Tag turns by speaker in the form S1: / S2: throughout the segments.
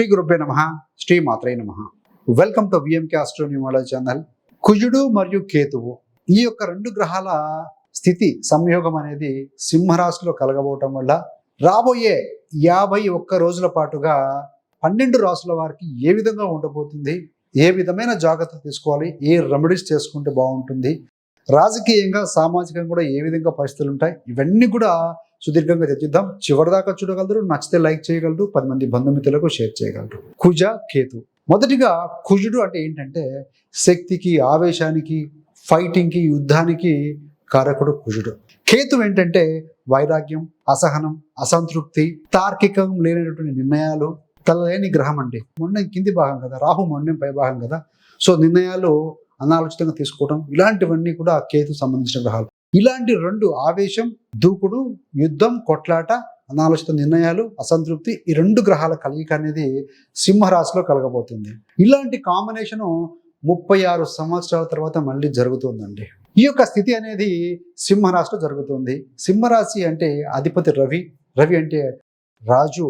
S1: శ్రీ గురుభ్య నమ శ్రీ మాత్రే నమ. Welcome to VMK astro channel కుజుడు మరియు కేతువు ఈ యొక్క రెండు గ్రహాల స్థితి సంయోగం అనేది సింహరాశిలో కలగబోవటం వల్ల రాబోయే యాభై ఒక్క రోజుల పాటుగా పన్నెండు రాసుల వారికి ఏ విధంగా ఉండబోతుంది ఏ విధమైన జాగ్రత్తలు తీసుకోవాలి ఏ రెమెడీస్ చేసుకుంటే బాగుంటుంది రాజకీయంగా సామాజికంగా కూడా ఏ విధంగా పరిస్థితులు ఉంటాయి ఇవన్నీ కూడా సుదీర్ఘంగా చర్చిద్దాం. చివరిదాకా చూడగలరు నచ్చితే లైక్ చేయగలరు పది మంది బంధుమిత్రులకు షేర్ చేయగలరు. కుజ కేతు. మొదటిగా కుజుడు అంటే ఏంటంటే శక్తికి ఆవేశానికి ఫైటింగ్కి యుద్ధానికి కారకుడు కుజుడు. కేతు ఏంటంటే వైరాగ్యం అసహనం అసంతృప్తి తార్కికం లేనటువంటి నిర్ణయాలు తలలేని గ్రహం అండి. మొన్న కింది భాగం కదా రాహు మొన్న పై భాగం కదా. సో నిర్ణయాలు అనాలోచితంగా తీసుకోవడం ఇలాంటివన్నీ కూడా కేతు సంబంధించిన గ్రహాలు. ఇలాంటి రెండు ఆవేశం దూకుడు యుద్ధం కొట్లాట అనాలోచిత నిర్ణయాలు అసంతృప్తి ఈ రెండు గ్రహాల కలయిక అనేది సింహరాశిలో కలగబోతుంది. ఇలాంటి కాంబినేషను ముప్పై ఆరు సంవత్సరాల తర్వాత మళ్ళీ జరుగుతుందండి. ఈ యొక్క స్థితి అనేది సింహరాశిలో జరుగుతుంది. సింహరాశి అంటే అధిపతి రవి. రవి అంటే రాజు.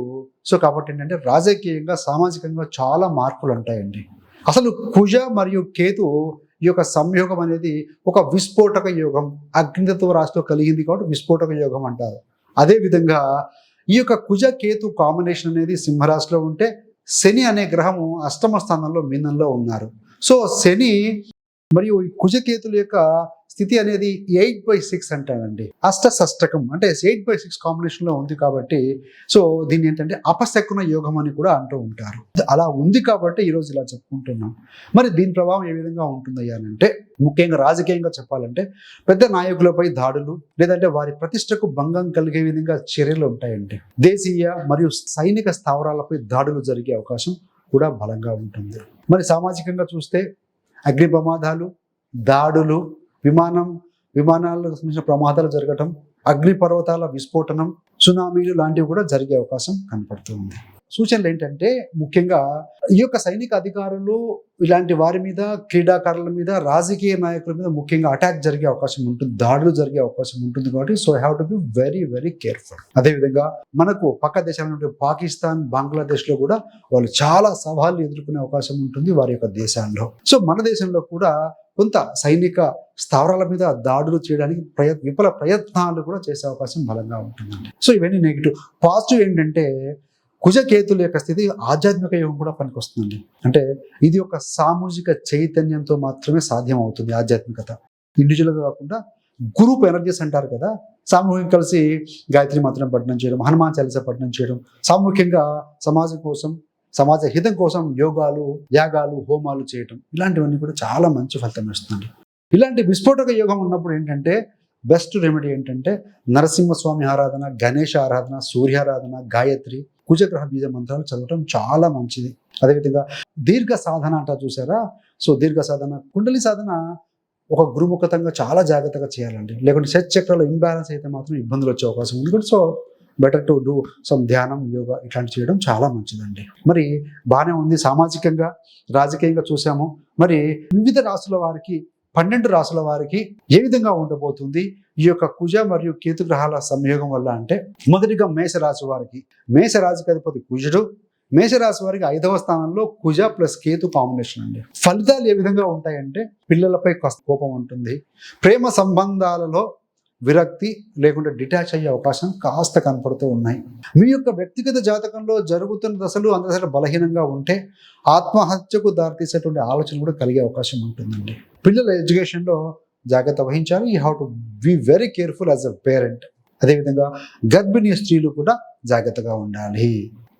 S1: సో కాబట్టి ఏంటంటే రాజకీయంగా సామాజికంగా చాలా మార్పులు ఉంటాయండి. అసలు కుజ మరియు కేతు ఈ యొక్క సంయోగం అనేది ఒక విస్ఫోటక యోగం. అగ్నితత్వ రాశిలో కలిగింది కాబట్టి విస్ఫోటక యోగం అంటారు. అదేవిధంగా ఈ యొక్క కుజ కేతు కాంబినేషన్ అనేది సింహరాశిలో ఉంటే శని అనే గ్రహము అష్టమ స్థానంలో మీనంలో ఉన్నారు. సో శని మరియు ఈ కుజకేతుల యొక్క స్థితి అనేది ఎయిట్ బై సిక్స్ అంటారండి. అష్టసష్టకం అంటే ఎయిట్ బై సిక్స్ కాంబినేషన్లో ఉంది కాబట్టి సో దీన్ని ఏంటంటే అపశకున యోగం అని కూడా అంటూ ఉంటారు. అలా ఉంది కాబట్టి ఈరోజు ఇలా చెప్పుకుంటున్నాం. మరి దీని ప్రభావం ఏ విధంగా ఉంటుందయ్యా అంటే ముఖ్యంగా రాజకీయంగా చెప్పాలంటే పెద్ద నాయకులపై దాడులు లేదంటే వారి ప్రతిష్టకు భంగం కలిగే విధంగా చర్యలు ఉంటాయండి. దేశీయ మరియు సైనిక స్థావరాలపై దాడులు జరిగే అవకాశం కూడా బలంగా ఉంటుంది. మరి సామాజికంగా చూస్తే అగ్ని ప్రమాదాలు దాడులు విమానం విమానాలకు సంబంధించిన ప్రమాదాలు జరగటం అగ్నిపర్వతాల విస్ఫోటనం సునామీలు లాంటివి కూడా జరిగే అవకాశం కనపడుతుంది సూచనలు ఏంటంటే ముఖ్యంగా ఈ యొక్క సైనిక అధికారులు ఇలాంటి వారి మీద క్రీడాకారుల మీద రాజకీయ నాయకుల మీద ముఖ్యంగా అటాక్ జరిగే అవకాశం ఉంటుంది దాడులు జరిగే అవకాశం ఉంటుంది కాబట్టి so have to be very very careful అదేవిధంగా మనకు పక్క దేశాల పాకిస్తాన్ బంగ్లాదేశ్లో కూడా వాళ్ళు చాలా సవాళ్ళు ఎదుర్కొనే అవకాశం ఉంటుంది వారి యొక్క దేశాల్లో. సో మన దేశంలో కూడా కొంత సైనిక స్థావరాల మీద దాడులు చేయడానికి ప్రయత్ విఫల ప్రయత్నాలు కూడా చేసే అవకాశం బలంగా ఉంటుందండి. సో ఇవన్నీ నెగిటివ్ పాజిటివ్ ఏంటంటే కుజకేతుల యొక్క స్థితి ఆధ్యాత్మిక యోగం కూడా పనికొస్తుందండి. అంటే ఇది ఒక సామూహిక చైతన్యంతో మాత్రమే సాధ్యం అవుతుంది ఆధ్యాత్మికత ఇండివిజువల్గా కాకుండా గ్రూప్ ఎనర్జీస్ అంటారు కదా సామూహికంగా కలిసి గాయత్రి మాత్రం పఠనం చేయడం హనుమాన్ చాలీస పఠనం చేయడం సామూహికంగా సమాజం కోసం సమాజ హితం కోసం యోగాలు యాగాలు హోమాలు చేయటం ఇలాంటివన్నీ కూడా చాలా మంచి ఫలితం ఇస్తుంది ఇలాంటి విస్ఫోటక యోగం ఉన్నప్పుడు ఏంటంటే బెస్ట్ రెమెడీ ఏంటంటే నరసింహస్వామి ఆరాధన గణేష ఆరాధన సూర్యారాధన గాయత్రి కుజగ్రహ బీజ మంత్రాలు చదవటం చాలా మంచిది. అదేవిధంగా దీర్ఘ సాధన అంట చూసారా? సో దీర్ఘ సాధన కుండలి సాధన ఒక గురుముఖతంగా చాలా జాగ్రత్తగా చేయాలండి. లేకుంటే సెట్ చక్రాలు ఇంబ్యాలెన్స్ అయితే మాత్రం ఇబ్బందులు వచ్చే అవకాశం ఉంది. So better to do some ధ్యానం యోగా ఇట్లాంటి చేయడం చాలా మంచిదండి. మరి బాగానే ఉంది. సామాజికంగా రాజకీయంగా చూసాము. మరి వివిధ రాసుల వారికి పన్నెండు రాసుల వారికి ఏ విధంగా ఉండబోతుంది? ఈ యొక్క కుజ మరియు కేతు గ్రహాల సంయోగం వల్ల అంటే మొదటిగా మేషరాశి వారికి. మేషరాశికి అధిపతి కుజుడు. మేషరాశి వారికి ఐదవ స్థానంలో కుజ ప్లస్ కేతు కాంబినేషన్ అండి. ఫలితాలు ఏ విధంగా ఉంటాయంటే పిల్లలపై కోపం ఉంటుంది. ప్రేమ సంబంధాలలో విరక్తి లేకుంటే డిటాచ్ అయ్యే అవకాశం కాస్త కనపడుతూ ఉన్నాయి. మీ యొక్క వ్యక్తిగత జాతకంలో జరుగుతున్న దశలు అందసలు బలహీనంగా ఉంటే ఆత్మహత్యకు దారితీసేటువంటి ఆలోచన కూడా కలిగే అవకాశం ఉంటుందండి. పిల్లల ఎడ్యుకేషన్లో జాగ్రత్త వహించాలి. You have to be very careful as a parent అదేవిధంగా గర్భిణీ స్త్రీలు కూడా జాగ్రత్తగా ఉండాలి.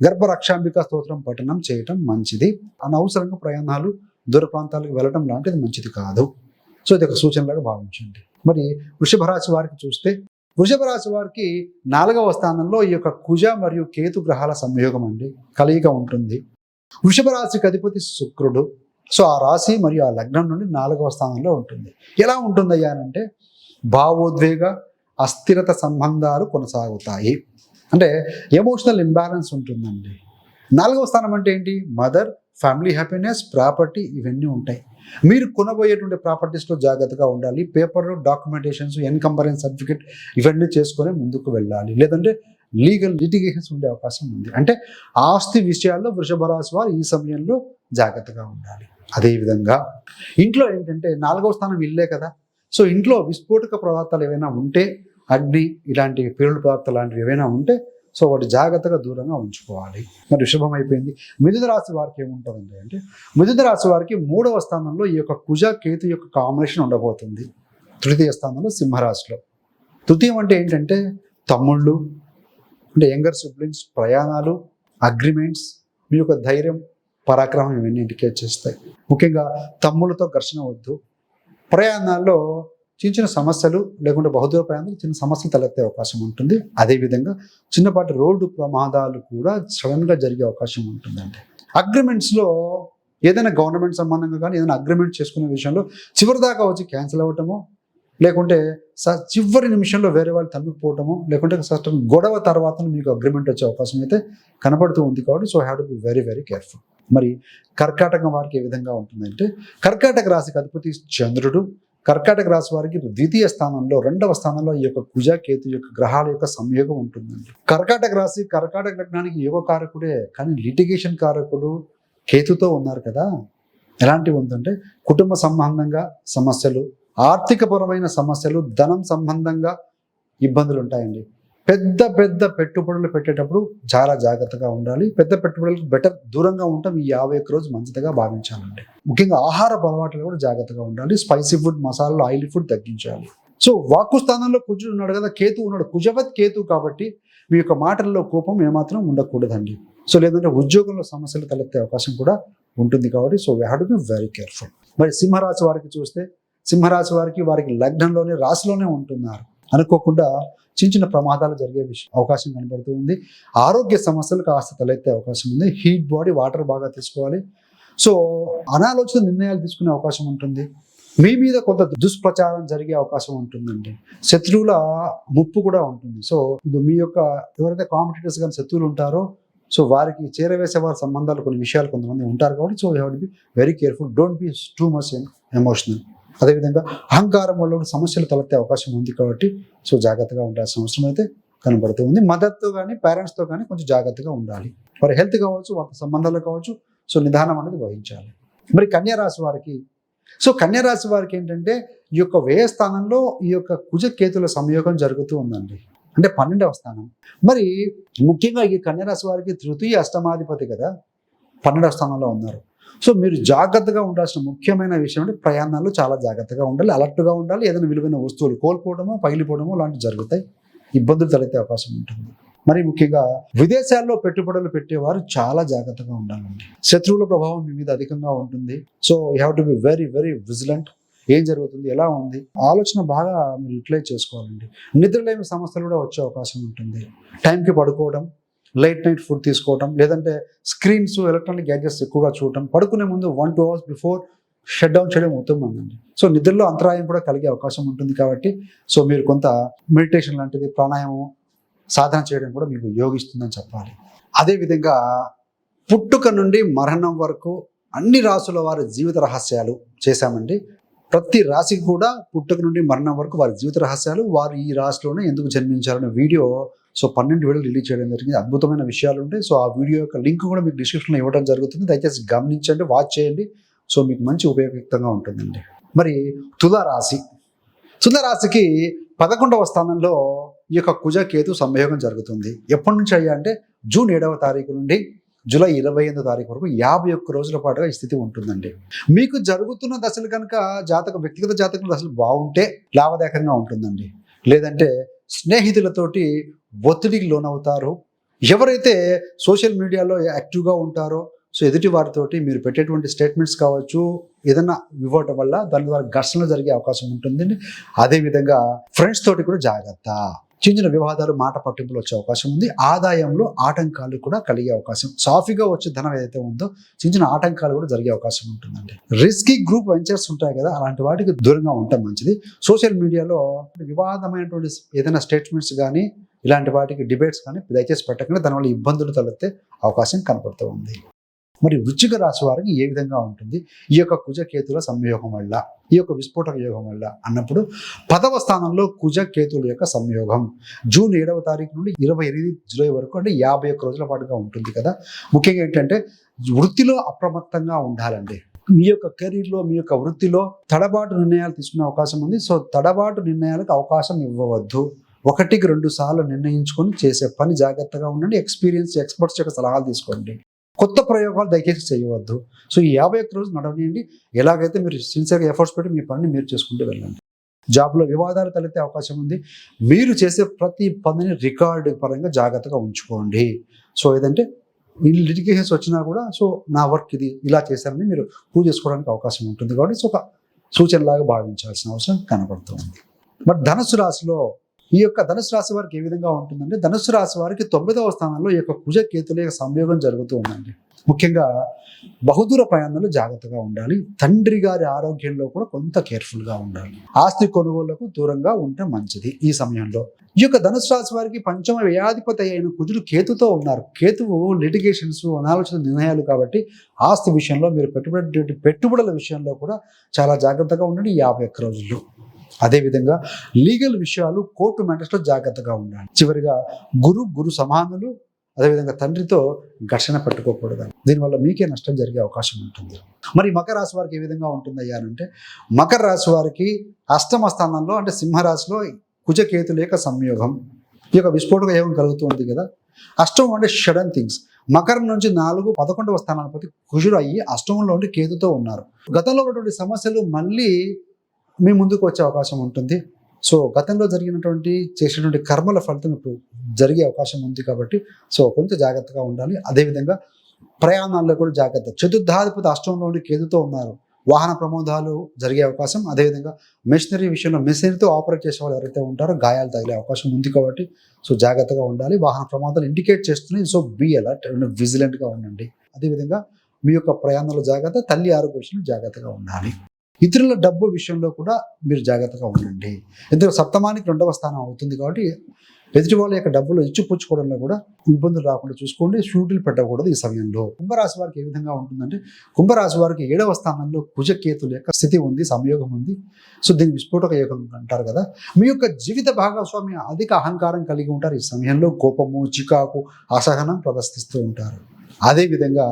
S1: గర్భరక్షాంబిక స్తోత్రం పఠనం చేయటం మంచిది. అనవసరంగా ప్రయాణాలు దూర ప్రాంతాలకు వెళ్ళడం లాంటిది మంచిది కాదు. సో ఇది ఒక సూచనలాగా భావించండి. మరి వృషభ రాశి వారికి చూస్తే వృషభ రాశి వారికి నాలుగవ స్థానంలో ఈ యొక్క కుజ మరియు కేతు గ్రహాల సంయోగం అండి. కలయిక ఉంటుంది. వృషభ రాశికి అధిపతి శుక్రుడు. సో ఆ రాశి మరియు ఆ లగ్నం నుండి నాలుగవ స్థానంలో ఉంటుంది. ఎలా ఉంటుందయ్యా అంటే భావోద్వేగ అస్థిరత సంబంధాలు కొనసాగుతాయి. అంటే ఎమోషనల్ ఇంబ్యాలెన్స్ ఉంటుందండి. నాలుగవ స్థానం అంటే ఏంటి? మదర్ ఫ్యామిలీ హ్యాపీనెస్ ప్రాపర్టీ ఇవన్నీ ఉంటాయి. మీరు కొనబోయేటువంటి ప్రాపర్టీస్లో జాగ్రత్తగా ఉండాలి. పేపర్లు డాక్యుమెంటేషన్స్ ఎన్కంపరెన్స్ సర్టిఫికేట్ ఇవన్నీ చేసుకొని ముందుకు వెళ్ళాలి. లేదంటే లీగల్ లిటిగేషన్స్ ఉండే అవకాశం ఉంది. అంటే ఆస్తి విషయాల్లో వృషభ రాశి వారు ఈ సమయంలో జాగ్రత్తగా ఉండాలి. అదేవిధంగా ఇంట్లో ఏంటంటే నాలుగవ స్థానం ఇల్లే కదా. సో ఇంట్లో విస్ఫోటక పదార్థాలు ఏవైనా ఉంటే అగ్ని ఇలాంటి పేరుడు పదార్థాలు లాంటివి ఏవైనా ఉంటే సో వాటి జాగ్రత్తగా దూరంగా ఉంచుకోవాలి. మరి వృషభం అయిపోయింది. మిథున రాశి వారికి ఏముంటుందండి అంటే మిథున రాశి వారికి మూడవ స్థానంలో ఈ యొక్క కుజ కేతు యొక్క కాంబినేషన్ ఉండబోతుంది. తృతీయ స్థానంలో సింహరాశిలో. తృతీయం అంటే ఏంటంటే తమ్ముళ్ళు అంటే యంగర్ సిబ్లింగ్స్ ప్రయాణాలు అగ్రిమెంట్స్ మీ యొక్క ధైర్యం పరాక్రమం ఇవన్నీ ఇండికేట్ చేస్తాయి. ముఖ్యంగా తమ్ములతో ఘర్షణ వద్దు. ప్రయాణాల్లో చిన్న చిన్న సమస్యలు లేకుంటే బహుదూర ప్రయాణాలు చిన్న సమస్యలు తలెత్తే అవకాశం ఉంటుంది. అదేవిధంగా చిన్నపాటి రోడ్డు ప్రమాదాలు కూడా సడన్గా జరిగే అవకాశం ఉంటుందండి. అగ్రిమెంట్స్లో ఏదైనా గవర్నమెంట్ సంబంధంగా కానీ ఏదైనా అగ్రిమెంట్ చేసుకునే విషయంలో చివరి దాకా వచ్చి క్యాన్సిల్ అవ్వటము లేకుంటే స- చివరి నిమిషంలో వేరే వాళ్ళు తన్నుకుపోవటము లేకుంటే సర్టన్ గొడవ తర్వాత మీకు అగ్రిమెంట్ వచ్చే అవకాశం అయితే కనపడుతూ ఉంది కాబట్టి so have to be very very careful మరి కర్కాటకం వారికి ఏ విధంగా ఉంటుందంటే కర్కాటక రాశికి అధిపతి చంద్రుడు. కర్కాటక రాశి వారికి ద్వితీయ స్థానంలో రెండవ స్థానంలో ఈ యొక్క కుజ కేతు యొక్క గ్రహాల యొక్క సంయోగం ఉంటుందండి. కర్కాటక రాశి కర్కాటక లగ్నానికి యోగ కారకుడే కానీ లిటిగేషన్ కారకుడు కేతుతో ఉన్నారు కదా. ఎలాంటివి ఉందంటే కుటుంబ సంబంధంగా సమస్యలు ఆర్థికపరమైన సమస్యలు ధనం సంబంధంగా ఇబ్బందులు ఉంటాయండి పెద్ద పెద్ద పెట్టుబడులు పెట్టేటప్పుడు చాలా జాగ్రత్తగా ఉండాలి. పెద్ద పెట్టుబడులకు బెటర్ దూరంగా ఉండటం ఈ యాభై ఒక్క రోజు మంచిదిగా భావించాలండి. ముఖ్యంగా ఆహార అలవాట్లు కూడా జాగ్రత్తగా ఉండాలి. స్పైసీ ఫుడ్ మసాలాలు ఆయిల్ ఫుడ్ తగ్గించాలి. సో వాక్కు స్థానంలో కుజుడు ఉన్నాడు కదా కేతు ఉన్నాడు. కుజవత్ కేతు కాబట్టి మీ యొక్క మాటల్లో కోపం ఏమాత్రం ఉండకూడదండి. సో లేదంటే ఉద్యోగంలో సమస్యలు తలెత్తే అవకాశం కూడా ఉంటుంది కాబట్టి so we have to be very careful మరి సింహరాశి వారికి చూస్తే సింహరాశి వారికి వారికి లగ్నంలోనే రాశిలోనే ఉంటున్నారు. అనుకోకుండా చిన్న చిన్న ప్రమాదాలు జరిగే విషయం అవకాశం కనబడుతూ ఉంది. ఆరోగ్య సమస్యలు కాస్త తలెత్తే అవకాశం ఉంది. హీట్ బాడీ వాటర్ బాగా తీసుకోవాలి. సో అనాలోచిత నిర్ణయాలు తీసుకునే అవకాశం ఉంటుంది. మీ మీద కొంత దుష్ప్రచారం జరిగే అవకాశం ఉంటుందండి. శత్రువుల ముప్పు కూడా ఉంటుంది. సో ఇది మీ యొక్క ఎవరైతే కాంపిటేటర్స్ కానీ శత్రువులు ఉంటారో సో వారికి చేరవేసే వారి సంబంధాలు కొన్ని విషయాలు కొంతమంది ఉంటారు కాబట్టి so you be very careful don't be too much emotional అదేవిధంగా అహంకారం వల్ల సమస్యలు తలెత్తే అవకాశం ఉంది కాబట్టి సో జాగ్రత్తగా ఉండాల్సిన అవసరం అయితే కనబడుతూ ఉంది. మదర్తో కానీ పేరెంట్స్తో కానీ కొంచెం జాగ్రత్తగా ఉండాలి. వారి హెల్త్ కావచ్చు వారి సంబంధాలు కావచ్చు సో నిదానం అనేది వహించాలి. మరి కన్యా రాశి వారికి సో కన్యా రాశి వారికి ఏంటంటే ఈ యొక్క వ్యయ స్థానంలో ఈ యొక్క కుజకేతుల సంయోగం జరుగుతూ ఉందండి. అంటే పన్నెండవ స్థానం. మరి ముఖ్యంగా ఈ కన్యా రాశి వారికి తృతీయ అష్టమాధిపతి కదా పన్నెండవ స్థానంలో ఉన్నారు. సో మీరు జాగ్రత్తగా ఉండాల్సిన ముఖ్యమైన విషయం అంటే ప్రయాణాలు చాలా జాగ్రత్తగా ఉండాలి అలర్ట్గా ఉండాలి ఏదైనా విలువైన వస్తువులు కోల్పోవడమో పగిలిపోవడమో లాంటివి జరుగుతాయి. ఇబ్బందులు తలెత్తే అవకాశం ఉంటుంది. మరి ముఖ్యంగా విదేశాల్లో పెట్టుబడులు పెట్టేవారు చాలా జాగ్రత్తగా ఉండాలండి. శత్రువుల ప్రభావం మీ మీద అధికంగా ఉంటుంది. So you have to be very very vigilant. ఏం జరుగుతుంది ఎలా ఉంది? ఆలోచన బాగా మీరు యూటిలైజ్ చేసుకోవాలండి. నిద్రలేమి సమస్యలు కూడా వచ్చే అవకాశం ఉంటుంది. టైంకి పడుకోవడం లైట్ నైట్ ఫుడ్ తీసుకోవటం లేదంటే స్క్రీన్స్ ఎలక్ట్రానిక్ గ్యాడ్జెట్స్ ఎక్కువగా చూడటం పడుకునే ముందు one two hours before shut down చేయడం ఉత్తమందండి సో నిద్రలో అంతరాయం కూడా కలిగే అవకాశం ఉంటుంది కాబట్టి సో మీరు కొంత మెడిటేషన్ లాంటిది ప్రాణాయామం సాధన చేయడం కూడా మీకు యోగిస్తుందని చెప్పాలి. అదేవిధంగా పుట్టుక నుండి మరణం వరకు అన్ని రాసుల వారి జీవిత రహస్యాలు చేశామండి. ప్రతి రాశికి కూడా పుట్టుక నుండి మరణం వరకు వారి జీవిత రహస్యాలు వారు ఈ రాశిలోనే ఎందుకు జన్మించాలనే వీడియో సో పన్నెండు వేలు రిలీజ్ చేయడం జరిగింది. అద్భుతమైన విషయాలు ఉంటాయి. సో ఆ వీడియో యొక్క లింక్ కూడా మీకు డిస్క్రిప్షన్లో ఇవ్వడం జరుగుతుంది. దయచేసి గమనించండి వాచ్ చేయండి. సో మీకు మంచి ఉపయోగయుక్తంగా ఉంటుందండి. మరి తులారాశి. తులారాశికి పదకొండవ స్థానంలో ఈ యొక్క కుజ కేతు సంయోగం జరుగుతుంది. ఎప్పటి నుంచి అయ్యా అంటే జూన్ ఏడవ తారీఖు నుండి జూలై ఇరవై ఎనిమిది తారీఖు వరకు యాభై ఒక్క రోజుల పాటుగా ఈ స్థితి ఉంటుందండి. మీకు జరుగుతున్న దశలు కనుక జాతక వ్యక్తిగత జాతకం దశలు బాగుంటే లాభదాయకంగా ఉంటుందండి. లేదంటే స్నేహితులతోటి ఒత్తిడికి లోనవుతారు. ఎవరైతే సోషల్ మీడియాలో యాక్టివ్గా ఉంటారో సో ఎదుటి వారితోటి మీరు పెట్టేటువంటి స్టేట్మెంట్స్ కావచ్చు ఏదైనా ఇవ్వటం వల్ల దాని ద్వారా ఘర్షణలు జరిగే అవకాశం ఉంటుంది. అదేవిధంగా ఫ్రెండ్స్ తోటి కూడా జాగ్రత్త. చిన్న చిన్న వివాదాలు మాట పట్టింపులు వచ్చే అవకాశం ఉంది. ఆదాయంలో ఆటంకాలు కూడా కలిగే అవకాశం సాఫీగా వచ్చే ధనం ఏదైతే ఉందో చిన్న చిన్న ఆటంకాలు కూడా జరిగే అవకాశం ఉంటుందండి. రిస్కీ గ్రూప్ వెంచర్స్ ఉంటాయి కదా అలాంటి వాటికి దూరంగా ఉండటం మంచిది. సోషల్ మీడియాలో వివాదమైనటువంటి ఏదైనా స్టేట్మెంట్స్ కానీ ఇలాంటి వాటికి డిబేట్స్ కానీ దయచేసి పెట్టకుండా. దానివల్ల ఇబ్బందులు తలెత్తే అవకాశం కనపడుతూ ఉంది. మరి వృచ్చిక రాశి వారికి ఏ విధంగా ఉంటుంది? ఈ యొక్క కుజకేతుల సంయోగం వల్ల ఈ యొక్క విస్ఫోటక యోగం వల్ల అన్నప్పుడు పదవ స్థానంలో కుజకేతుల యొక్క సంయోగం. జూన్ ఏడవ తారీఖు నుండి ఇరవై ఎనిమిది జూలై వరకు అంటే యాభై ఒక్క రోజుల పాటుగా ఉంటుంది కదా. ముఖ్యంగా ఏంటంటే వృత్తిలో అప్రమత్తంగా ఉండాలండి. మీ యొక్క కెరీర్లో మీ యొక్క వృత్తిలో తడబాటు నిర్ణయాలు తీసుకునే అవకాశం ఉంది. సో తడబాటు నిర్ణయాలకు అవకాశం ఇవ్వవద్దు. ఒకటికి రెండు సార్లు నిర్ణయించుకొని చేసే పని జాగ్రత్తగా ఉండండి. ఎక్స్పీరియన్స్ ఎక్స్పర్ట్స్ యొక్క సలహాలు తీసుకోండి. కొత్త ప్రయోగాలు దయచేసి చేయవద్దు. సో ఈ యాభై ఒక్క రోజు నడవనియండి. ఎలాగైతే మీరు సిన్సియర్గా ఎఫర్ట్స్ పెట్టి మీ పనిని మీరు చేసుకుంటూ వెళ్ళండి. జాబ్లో వివాదాలు తలెత్తే అవకాశం ఉంది. మీరు చేసే ప్రతి పనిని రికార్డు పరంగా జాగ్రత్తగా ఉంచుకోండి. సో ఏదంటే ఈ లిటిగేషన్స్ వచ్చినా కూడా సో నా వర్క్ ఇది ఇలా చేశారని మీరు ప్రూవ్ చేసుకోవడానికి అవకాశం ఉంటుంది. కాబట్టి సో ఒక సూచనలాగా భావించాల్సిన అవసరం కనబడుతుంది. బట్ ధనుసు రాశిలో ఈ యొక్క ధనుసు రాశి వారికి ఏ విధంగా ఉంటుందంటే ధనుసు రాశి వారికి తొమ్మిదవ స్థానంలో ఈ యొక్క కుజ కేతుల యొక్క సంయోగం జరుగుతూ ఉందండి. ముఖ్యంగా బహుదూర ప్రయాణాలు జాగ్రత్తగా ఉండాలి. తండ్రి గారి ఆరోగ్యంలో కూడా కొంత కేర్ఫుల్గా ఉండాలి. ఆస్తి కొనుగోళ్ళకు దూరంగా ఉంటే మంచిది ఈ సమయంలో. ఈ యొక్క ధనుసు రాశి వారికి పంచమ వ్యాధిపతి అయిన కుజుడు కేతుతో ఉన్నారు. కేతువు లిటిగేషన్స్ అనాలోచన నిర్ణయాలు కాబట్టి ఆస్తి విషయంలో మీరు పెట్టుబడి పెట్టుబడుల విషయంలో కూడా చాలా జాగ్రత్తగా ఉండండి. యాభై ఒక్క రోజుల్లో. అదేవిధంగా లీగల్ విషయాలు కోర్టు మ్యాటర్స్లో జాగ్రత్తగా ఉండాలి. చివరిగా గురు గురు సమానులు అదేవిధంగా తండ్రితో ఘర్షణ పెట్టుకోకూడదు. దీనివల్ల మీకే నష్టం జరిగే అవకాశం ఉంటుంది. మరి మకర రాశి వారికి ఏ విధంగా ఉంటుందయ్యా అంటే మకర రాశి వారికి అష్టమ స్థానంలో అంటే సింహరాశిలో కుజకేతు లేక సంయోగం. ఈ యొక్క విస్ఫోటక యోగం కలుగుతుంది కదా. అష్టమం అంటే షడన్ థింగ్స్. మకరం నుంచి నాలుగు పదకొండవ స్థానాధిపతి కుజుడు అయ్యి అష్టమంలో ఉండి కేతుతో ఉన్నారు. గతంలో ఉన్నటువంటి సమస్యలు మళ్ళీ మీ ముందుకు వచ్చే అవకాశం ఉంటుంది. సో గతంలో జరిగినటువంటి చేసినటువంటి కర్మల ఫలితం ఇప్పుడు జరిగే అవకాశం ఉంది కాబట్టి సో కొంచెం జాగ్రత్తగా ఉండాలి. అదేవిధంగా ప్రయాణాల్లో కూడా జాగ్రత్త. చతుర్థాధిపతి అష్టంలోని కేతుతో ఉన్నారు. వాహన ప్రమాదాలు జరిగే అవకాశం. అదేవిధంగా మెషినరీ విషయంలో మెషినరీతో ఆపరేట్ చేసే వాళ్ళు ఎవరైతే ఉంటారో గాయాలు తగిలే అవకాశం ఉంది కాబట్టి సో జాగ్రత్తగా ఉండాలి. వాహన ప్రమాదాలు ఇండికేట్ చేస్తున్నాయి. సో బీ అలర్ట్ విజిలెంట్గా ఉండండి. అదేవిధంగా మీ యొక్క ప్రయాణంలో జాగ్రత్త. తల్లి ఆరోగ్య విషయంలో జాగ్రత్తగా ఉండాలి. ఇతరుల డబ్బు విషయంలో కూడా మీరు జాగ్రత్తగా ఉండండి. ఎందుకంటే సప్తమానికి రెండవ స్థానం అవుతుంది కాబట్టి ఎదుటి వాళ్ళ యొక్క డబ్బులు ఇచ్చిపుచ్చుకోవడంలో కూడా ఇబ్బందులు రాకుండా చూసుకోండి. షూట్లు పెట్టకూడదు ఈ సమయంలో. కుంభరాశి వారికి ఏ విధంగా ఉంటుందంటే కుంభరాశి వారికి ఏడవ స్థానంలో కుజకేతుల యొక్క స్థితి ఉంది సంయోగం ఉంది. సో దీన్ని విస్ఫోటక యోగం అంటారు కదా. మీ యొక్క జీవిత భాగస్వామి అధిక అహంకారం కలిగి ఉంటారు. ఈ సమయంలో కోపము చికాకు అసహనం ప్రదర్శిస్తూ ఉంటారు. అదేవిధంగా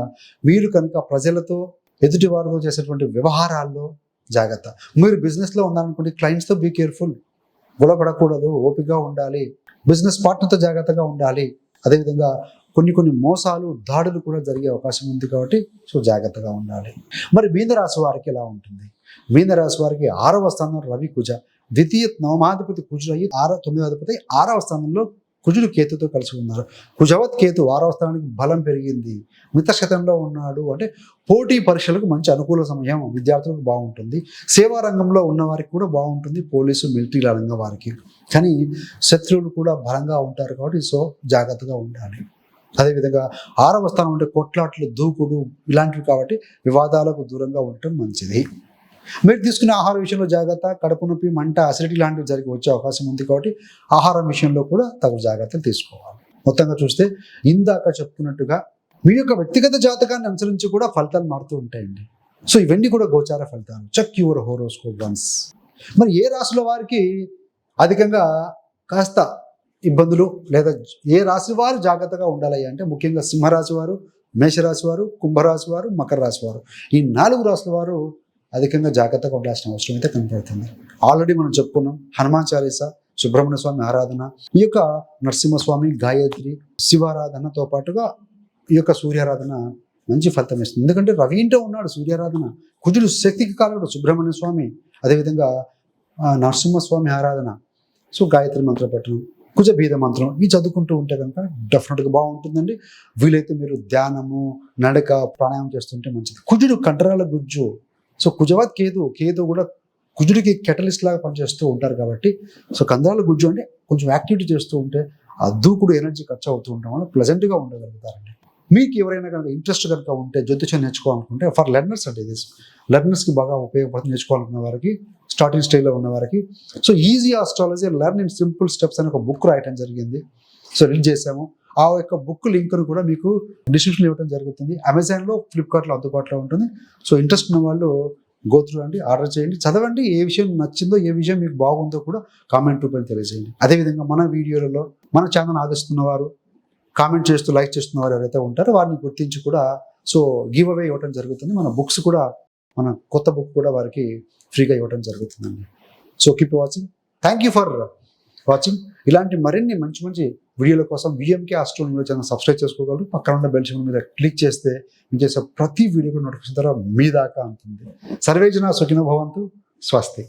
S1: మీరు కనుక ప్రజలతో ఎదుటి వారితో చేసేటువంటి వ్యవహారాల్లో జాగ్రత్త. మీరు బిజినెస్లో ఉన్నారనుకోండి క్లయింట్స్తో బీ కేర్ఫుల్ గొడవపడకూడదు ఓపికగా ఉండాలి. బిజినెస్ పార్ట్నర్తో జాగ్రత్తగా ఉండాలి. అదేవిధంగా కొన్ని కొన్ని మోసాలు దాడులు కూడా జరిగే అవకాశం ఉంది కాబట్టి సో జాగ్రత్తగా ఉండాలి. మరి మీనరాశి వారికి ఎలా ఉంటుంది? మీనరాశి వారికి ఆరవ స్థానం రవి కుజ. ద్వితీయ నవమాధిపతి కుజుడు అయ్యి ఆరో తొమ్మిదవ అధిపతి ఆరవ స్థానంలో కుజుడు కేతుతో కలిసి ఉన్నారు. కుజవత్ కేతు ఆరవ స్థానానికి బలం పెరిగింది. మితశతంలో ఉన్నాడు అంటే పోటీ పరీక్షలకు మంచి అనుకూల సమయం విద్యార్థులకు బాగుంటుంది. సేవా రంగంలో ఉన్న వారికి కూడా బాగుంటుంది పోలీసు మిలిటరీ రంగం వారికి. కానీ శత్రువులు కూడా బలంగా ఉంటారు కాబట్టి సో జాగ్రత్తగా ఉండాలి. అదేవిధంగా ఆరవ స్థానం అంటే కొట్లాట్లు దూకుడు ఇలాంటివి కాబట్టి వివాదాలకు దూరంగా ఉండటం మంచిది. మీరు తీసుకునే ఆహార విషయంలో జాగ్రత్త కడుపు నొప్పి మంట అసిడిటీ లాంటివి జరిగి వచ్చే అవకాశం ఉంది కాబట్టి ఆహారం విషయంలో కూడా తగు జాగ్రత్తలు తీసుకోవాలి. మొత్తంగా చూస్తే ఇందాక చెప్పుకున్నట్టుగా మీ యొక్క వ్యక్తిగత జాతకాన్ని అనుసరించి కూడా ఫలితాలు మారుతూ ఉంటాయండి. సో ఇవన్నీ కూడా గోచార ఫలితాలు. చెక్ యువర్ హోరోస్కోప్ వన్స్ మరి ఏ రాశుల వారికి అధికంగా కాస్త ఇబ్బందులు లేదా ఏ రాశి వారు జాగ్రత్తగా ఉండాలి అంటే ముఖ్యంగా సింహరాశి వారు మేషరాశి వారు కుంభరాశి వారు మకర రాశి వారు. ఈ నాలుగు రాశుల వారు అధికంగా జాగ్రత్తగా ఉండాల్సిన అవసరం అయితే కనపడుతుంది. ఆల్రెడీ మనం చెప్పుకున్నాం హనుమాన్ చాలీస సుబ్రహ్మణ్య స్వామి ఆరాధన ఈ యొక్క నరసింహస్వామి గాయత్రి శివారాధనతో పాటుగా ఈ యొక్క సూర్యారాధన మంచి ఫలితం ఇస్తుంది. ఎందుకంటే రవి ఇంటో ఉన్నాడు సూర్యారాధన. కుజుడు శక్తికి కాలడు సుబ్రహ్మణ్య స్వామి. అదేవిధంగా నరసింహస్వామి ఆరాధన. సో గాయత్రి మంత్ర పట్టణం కుజభీద మంత్రం ఇవి చదువుకుంటూ ఉంటే కనుక డెఫినెట్గా బాగుంటుందండి. వీలైతే మీరు ధ్యానము నడక ప్రాణాయామం చేస్తుంటే మంచిది. కుజుడు కండరాల గుజ్జు సో కుజవాత్ కేతు కేతు కూడా కుజుడికి కెటలిస్ట్ లాగా పనిచేస్తూ ఉంటారు కాబట్టి సో కండరాల గుజ్జు అంటే కొంచెం యాక్టివిటీ చేస్తూ ఉంటే ఆ దూకుడు ఎనర్జీ ఖర్చు అవుతూ ఉండడం వల్ల ప్లెజెంట్గా ఉండగలుగుతారండి. మీకు ఎవరైనా కనుక ఇంట్రెస్ట్ కనుక ఉంటే జ్యోతిషం నేర్చుకోవాలనుకుంటే ఫర్ లెర్నర్స్ అంటే ఇది. లెర్నర్స్కి బాగా ఉపయోగపడుతుంది నేర్చుకోవాలనుకున్న వారికి స్టార్టింగ్ స్టేజ్లో ఉన్న వారికి. So easy astrology learn in simple steps అని ఒక బుక్ రాయటం జరిగింది. సో రీడ్ చేసాము ఆ యొక్క బుక్ లింక్ను కూడా మీకు డిస్క్రిప్షన్ ఇవ్వడం జరుగుతుంది. అమెజాన్లో ఫ్లిప్కార్ట్లో అందుబాటులో ఉంటుంది. సో ఇంట్రెస్ట్ ఉన్న వాళ్ళు గోత్రు అండి ఆర్డర్ చేయండి. చదవండి ఏ విషయం నచ్చిందో ఏ విషయం మీకు బాగుందో కూడా కామెంట్ రూపంలో తెలియజేయండి. అదేవిధంగా మన వీడియోలలో మన ఛానల్ ఆదరిస్తున్న వారు కామెంట్ చేస్తూ లైక్ చేస్తున్న వారు ఎవరైతే ఉంటారో వారిని గుర్తించి కూడా సో గివ్ అవే ఇవ్వడం జరుగుతుంది. మన బుక్స్ కూడా మన కొత్త బుక్ కూడా వారికి ఫ్రీగా ఇవ్వడం జరుగుతుందండి. So keep watching thank you for watching ఇలాంటి మరిన్ని మంచి మంచి వీడియోల కోసం విఎంకే ఆస్ట్రోనమీ ఛానల్ సబ్స్క్రైబ్ చేసుకోగలరు. పక్కన ఉన్న బెల్ సింబల్ మీద క్లిక్ చేస్తే మేము చేసే ప్రతి వీడియోకి నోటిఫికేషన్ ద్వారా మీ దాకా ఉంటుంది సర్వేజన సుఖిన భవంతు. స్వస్తి.